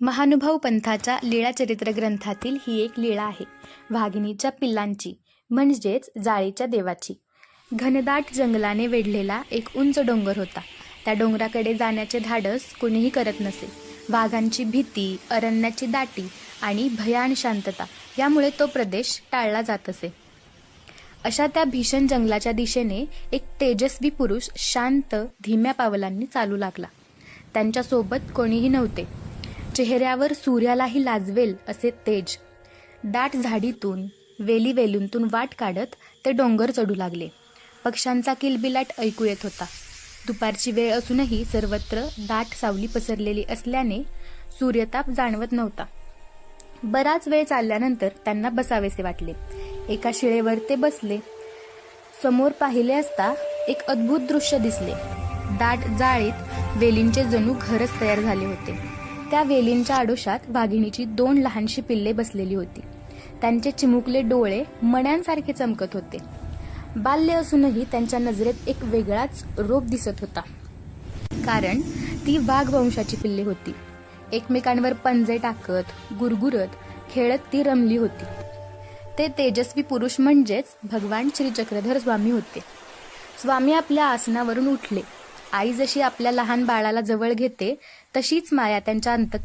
महानुभाव पंथाच्या लीळाचरित्र ग्रंथातील ही एक लीळा आहे. वाघिणीच्या पिल्लांची म्हणजेच जाळीच्या देवाची. घनदाट जंगलाने वेढलेला एक उंच डोंगर होता. त्या डोंगराकडे जाण्याचे धाडस कोणीही करत नसे. वाघांची भीती अरण्याची दाटी आणि भयान शांतता यामुळे तो प्रदेश टाळला जात असे. अशा त्या भीषण जंगलाच्या दिशेने एक तेजस्वी पुरुष शांत धीम्या पावलांनी चालू लागला. त्यांच्यासोबत कोणीही नव्हते. चेहऱ्यावर सूर्यालाही लाजवेल असे तेज. दाट झाडीतून वेली वेलूंतून वाट काढत ते डोंगर चढू लागले. पक्ष्यांचा किलबिलाट ऐकू येत होता. दुपारची वेळ असूनही सर्वत्र दाट सावली पसरलेली असल्याने सूर्यताप जाणवत नव्हता. बराच वेळ चालल्यानंतर त्यांना बसावेसे वाटले. एका शिळेवर ते बसले. समोर पाहिले असता एक अद्भुत दृश्य दिसले. दाट जाळीत वेलींचे जणू घरच तयार झाले होते. त्या वेलींच्या आडोशात वाघिणीची दोन लहानशी पिल्ले बसलेली होती. त्यांचे चिमुकले डोळे मण्यांसारखे चमकत होते. बाल्य असूनही त्यांच्या नजरेत एक वेगळाच रोप दिसत होता. कारण ती वाघ वंशाची पिल्ले होती. एकमेकांवर पंजे टाकत गुरगुरत खेळत ती रमली होती. ते तेजस्वी पुरुष म्हणजेच भगवान श्री चक्रधर स्वामी होते. स्वामी आपल्या आसनावरून उठले. आई जशी आपल्या लहान बाळाला जवळ घेते तशीच माया त्यांच्या अंत